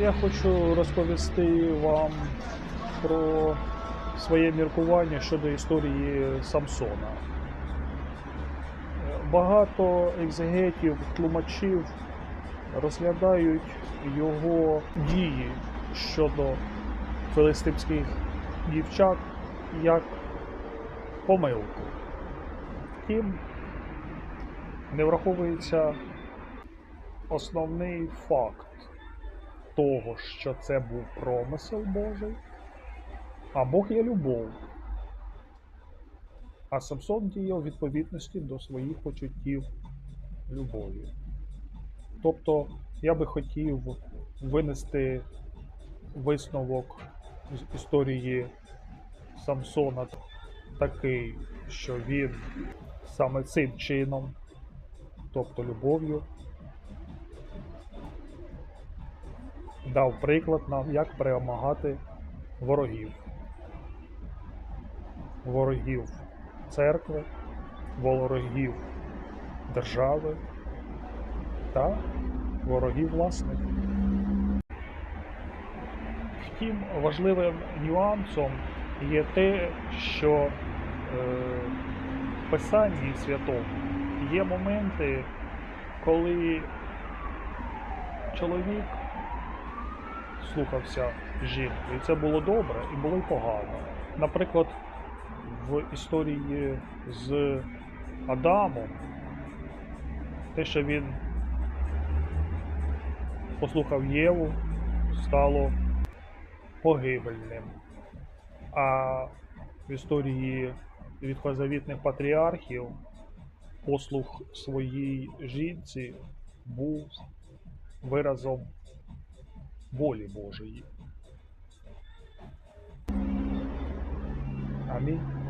Я хочу розповісти вам про своє міркування щодо історії Самсона. Багато екзегетів, тлумачів розглядають його дії щодо филистимських дівчат як помилку. Втім, не враховується основний факт того, що це був промисел Божий, а Бог є любов. А Самсон діяв у відповідності до своїх почуттів любові. Тобто, я би хотів винести висновок з історії Самсона такий, що він саме цим чином, тобто любов'ю, дав приклад нам, як перемагати ворогів. Ворогів церкви, ворогів держави та ворогів власних. Втім, важливим нюансом є те, що е, в Писанні Святому є моменти, коли чоловік слухався жінки, і це було добре, і було й погано. Наприклад, в історії з Адамом, те, що він послухав Єву, стало погибельним. А в історії відхозавітних патріархів послух своїй жінці був виразом волі Божої. Амінь.